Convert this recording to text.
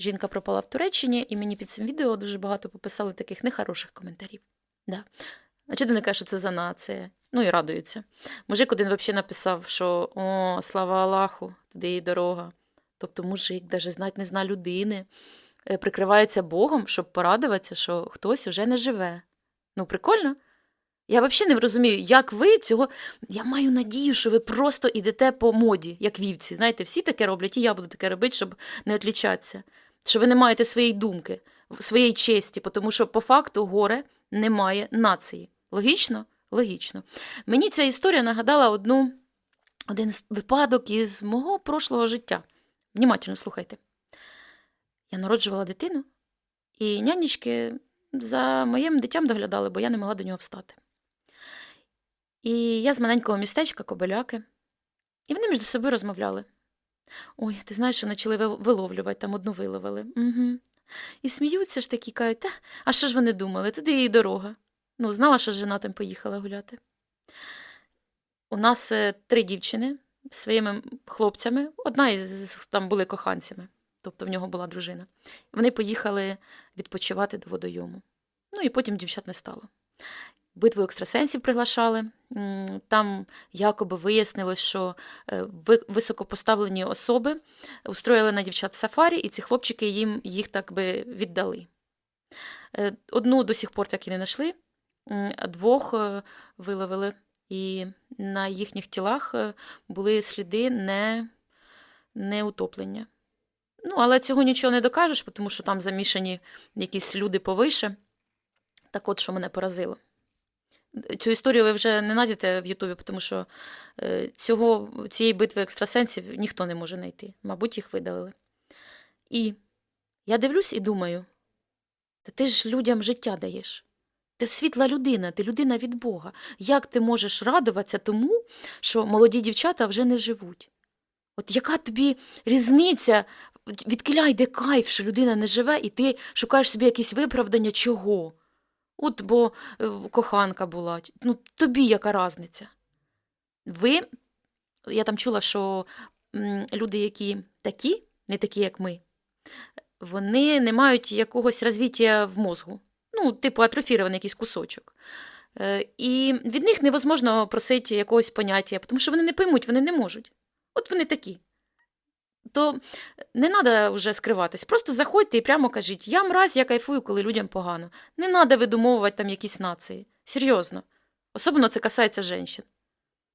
Жінка пропала в Туреччині, і мені під цим відео дуже багато пописали таких нехороших коментарів. Да. А чого не кажеш, що це за нація? Ну і радуються. Мужик один взагалі написав, що о, слава Аллаху, туди і дорога. Тобто мужик навіть знать не зна людини, е, прикривається Богом, щоб порадуватися, що хтось уже не живе. Ну, прикольно. Я взагалі не розумію, як ви цього. Я маю надію, що ви просто йдете по моді, як вівці. Знаєте, всі таке роблять, і я буду таке робити, щоб не відлічатися. Що ви не маєте своєї думки, своєї честі, тому що по факту горе немає нації. Логічно? Логічно. Мені ця історія нагадала одну, один випадок із мого прошлого життя. Внімательно слухайте. Я народжувала дитину, і нянечки за моїм дитям доглядали, бо я не могла до нього встати. І я з маленького містечка Кобеляки, і вони між собою розмовляли. Ой, ти знаєш, що почали виловлювати, там одну виловили. Угу. І сміються ж такі, кажуть, та, а що ж вони думали? Туди її дорога. Ну, знала, що з женатим поїхала гуляти. У нас е, три дівчини з своїми хлопцями. Одна із там були коханцями, тобто в нього була дружина. Вони поїхали відпочивати до водойому. Ну і потім дівчат не стало. Битву екстрасенсів приглашали. Там якоби вияснилось, що е, високопоставлені особи устроїли на дівчат сафарі, і ці хлопчики їм їх так би віддали. Е, Одну до сих пор так і не знайшли, а двох е, виловили, і на їхніх тілах були сліди не, не утоплення. Ну, але цього нічого не докажеш, тому що там замішані якісь люди повише. Так от, що мене поразило. Цю історію ви вже не знайдете в Ютубі, тому що е, цього, цієї битви екстрасенсів ніхто не може знайти. Мабуть, їх видалили. І я дивлюсь і думаю: та ти ж людям життя даєш. Ти світла людина, ти людина від Бога. Як ти можеш радуватися тому, що молоді дівчата вже не живуть? От яка тобі різниця, відкиля йде кайф, що людина не живе, і ти шукаєш собі якісь виправдання чого? От бо е, коханка була. Ну, тобі яка різниця? Ви, я там чула, що люди, які такі, не такі, як ми, вони не мають якогось розвиття в мозгу. Ну, типу, атрофірований якийсь кусочок. Е, І від них невозможно просити якогось поняття, тому що вони не поймуть, вони не можуть. От вони такі. То не треба вже скриватись. Просто заходьте і прямо кажіть: я мразь, я кайфую, коли людям погано. Не треба видумовувати там якісь нації. Серйозно. Особливо це касається жінок.